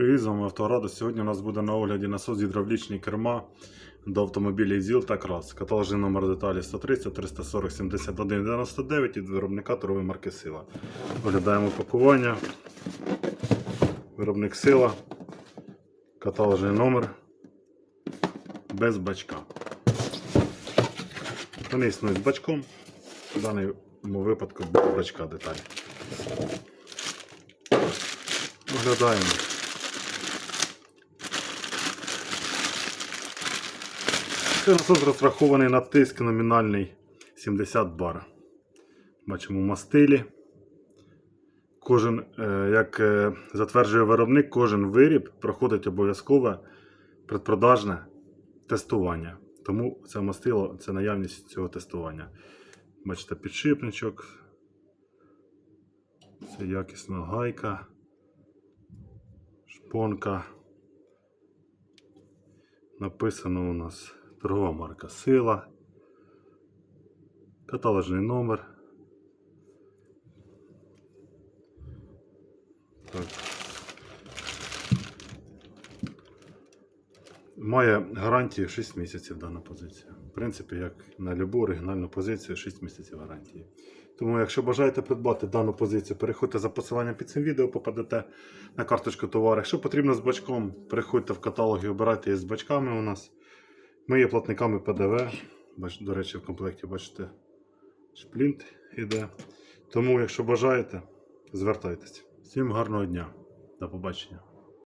Привіт, з вами Авторадо. Сьогодні у нас буде на огляді насос гідравлічний керма до автомобілів ЗІЛ та КРАС. Каталожний номер деталі 130 340 71 99 від виробника торгової марки Сила. Оглядаємо пакування. Виробник Сила. Каталожний номер без бачка. Вони існують з бачком. В даному випадку без бачка деталі. Оглядаємо. Це насос розрахований на тиск номінальний 70 бар. Бачимо мастилі. Кожен, е, як е, затверджує виробник, кожен виріб проходить обов'язкове предпродажне тестування. Тому це мастило це наявність цього тестування. Бачите, підшипничок. Це якісна гайка, шпонка. Написано у нас торгова марка Сила, каталожний номер. Так. Має гарантію 6 місяців дана позиція. В принципі, як на любу оригінальну позицію, 6 місяців гарантії. Тому, якщо бажаєте придбати дану позицію, переходьте за посиланням під цим відео, попадете на карточку товару. Якщо потрібно з бачком, переходьте в каталог і обирайте її з бачками у нас. Ми є платниками ПДВ. До речі, в комплекті бачите, шплінт іде. Тому, якщо бажаєте, звертайтеся. Всім гарного дня. До побачення.